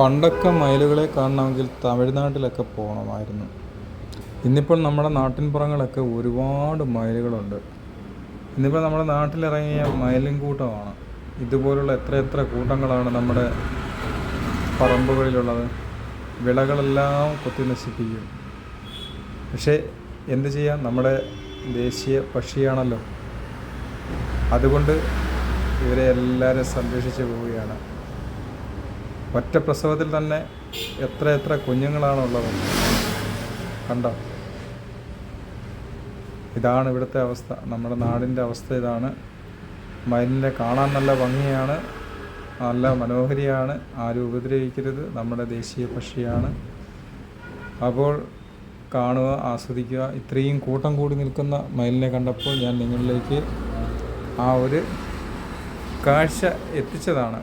പണ്ടൊക്കെ മയിലുകളെ കാണണമെങ്കിൽ തമിഴ്നാട്ടിലൊക്കെ പോകണമായിരുന്നു. ഇന്നിപ്പോൾ നമ്മുടെ നാട്ടിൻപുറങ്ങളൊക്കെ ഒരുപാട് മയിലുകളുണ്ട്. ഇന്നിപ്പോൾ നമ്മുടെ നാട്ടിലിറങ്ങിയ മയിലും കൂട്ടമാണ്. ഇതുപോലുള്ള എത്ര എത്ര കൂട്ടങ്ങളാണ് നമ്മുടെ പറമ്പുകളിലുള്ളത്. വിളകളെല്ലാം കൊത്തി നശിപ്പിക്കും. പക്ഷേ എന്ത് ചെയ്യാം? നമ്മുടെ ദേശീയ പക്ഷിയാണല്ലോ. അതുകൊണ്ട് ഇവരെ എല്ലാവരും സംരക്ഷിച്ചു പോവുകയാണ്. ഒറ്റ പ്രസവത്തിൽ തന്നെ എത്ര എത്ര കുഞ്ഞുങ്ങളാണുള്ളത്. കണ്ടോ? ഇതാണ് ഇവിടുത്തെ അവസ്ഥ. നമ്മുടെ നാടിന്റെ അവസ്ഥ ഇതാണ്. മയിലിനെ കാണാൻ നല്ല ഭംഗിയാണ്. നല്ല മനോഹരിയാണ്. ആരും ഉപദ്രവിക്കരുത്. നമ്മുടെ ദേശീയ പക്ഷിയാണ്. അപ്പോൾ കാണുക ആസ്വദിക്കുക. ഇത്രയും കൂട്ടം കൂടി നിൽക്കുന്ന മയിലിനെ കണ്ടപ്പോൾ ഞാൻ നിങ്ങളിലേക്ക് ആ ഒരു കാഴ്ച എത്തിച്ചതാണ്.